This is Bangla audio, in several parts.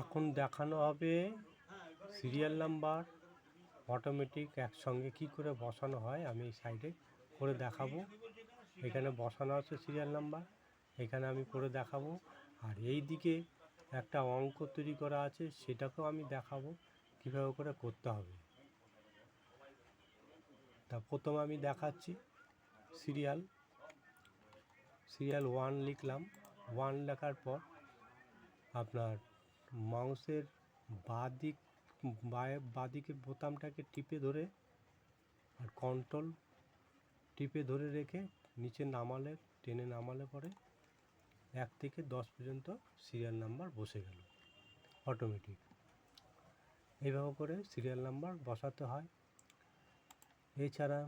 এখন দেখানো হবে সিরিয়াল নাম্বার অটোমেটিক একসঙ্গে কি করে বসানো হয়, আমি এই সাইডে করে দেখাবো। এখানে বসানো আছে সিরিয়াল নাম্বার এখানে আমি করে দেখাবো। আর এই দিকে একটা অঙ্ক তৈরি করা আছে, সেটাকেও আমি দেখাবো, কীভাবে করে করতে হবে। তা প্রথমে আমি দেখাচ্ছি সিরিয়াল সিরিয়াল ওয়ান লিখলাম। ওয়ান লেখার পর আপনার মাউসের বাঁ দিক বায়ে বাঁ দিকে বোতামটাকে টিপে ধরে আর কন্ট্রোল টিপে ধরে রেখে নিচে নামালে, টেনে নামালে পরে এক থেকে দশ পর্যন্ত সিরিয়াল নাম্বার বসে গেল অটোমেটিক এইভাবে করে সিরিয়াল নাম্বার বসাতে হয়। এছাড়া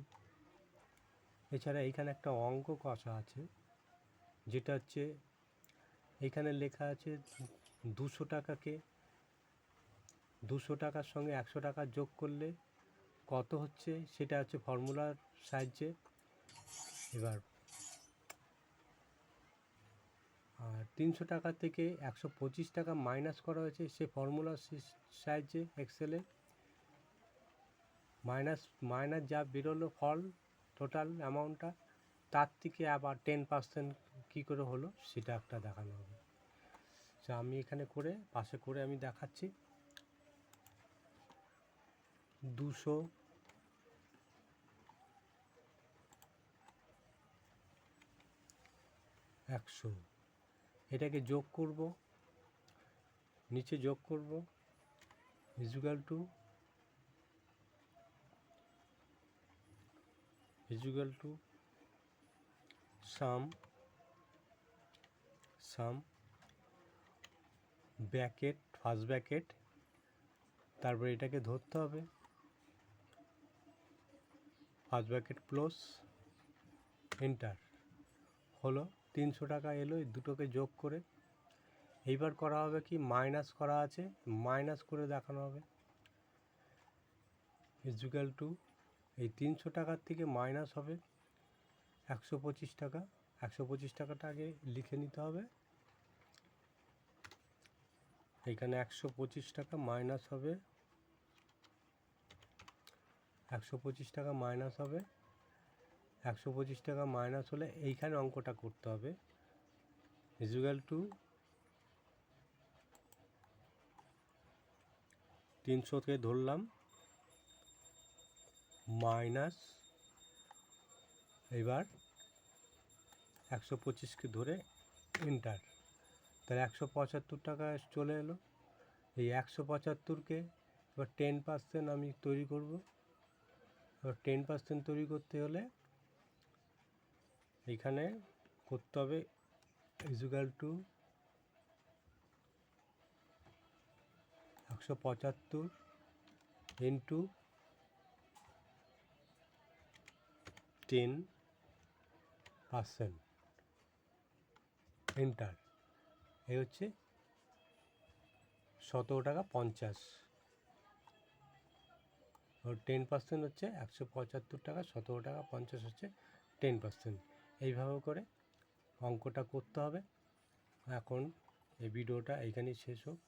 এছাড়া এইখানে একটা অঙ্ক কষা আছে, যেটা হচ্ছে এখানে লেখা আছে দুশো টাকাকে, দুশো টাকার সঙ্গে একশো টাকা যোগ করলে কত হচ্ছে? সেটা হচ্ছে ফর্মুলার সাহায্যে। এবার, আর তিনশো টাকা থেকে একশো পঁচিশ টাকা মাইনাস করা হয়েছে সে ফর্মুলার সাহায্যে এক্সেলে মাইনাস মাইনাস যা বেরোলো ফল টোটাল অ্যামাউন্টটা তার থেকে আবার টেন পার্সেন্ট কী করে হলো? সেটা একটা দেখানো হবে। তো আমি এখানে করে, পাশে করে আমি দেখাচ্ছি। দুশো একশো। এটাকে যোগ করব, নিচে যোগ করব equal to equal to sum sum bracket first bracket, তারপরে এটাকে ধরতে হবে। ফার্স্ট ব্যাকেট ক্লোজ এন্টার হলো, তিনশো টাকা এলো, এই দুটোকে যোগ করে। এইবার করা হবে কি মাইনাস করা আছে মাইনাস করে দেখানো হবে। ইজুগাল টু এই তিনশো টাকার থেকে মাইনাস হবে। একশো পঁচিশ টাকা, একশো পঁচিশ টাকাটা আগে লিখে নিতে হবে। এখানে একশো পঁচিশ টাকা মাইনাস হবে। একশো পঁচিশ টাকা মাইনাস হবে। একশো পঁচিশ টাকা মাইনাস হলে এইখানে অঙ্কটা করতে হবে। ইজুগাল টু তিনশোকে ধরলাম। মাইনাস এবার একশো পঁচিশকে ধরে এন্টার তাহলে একশো পঁচাত্তর টাকা চলে এলো। এই একশো পঁচাত্তরকে এবার টেন পার্সেন্ট আমি তৈরি করব। এবার টেন পার্সেন্ট তৈরি করতে হলে এখানে করতে হবে ইজুগাল টু একশো পঁচাত্তর ইন্টু টেন পার্সেন্ট এন্টার এই হচ্ছে সতেরো টাকা পঞ্চাশ। টেন পার্সেন্ট হচ্ছে একশো পঁচাত্তর টাকা, সতেরো টাকা পঞ্চাশ হচ্ছে টেন পার্সেন্ট এইভাবে করে অঙ্কটা করতে হবে। এখন এই ভিডিওটা এইখানেই শেষ হোক।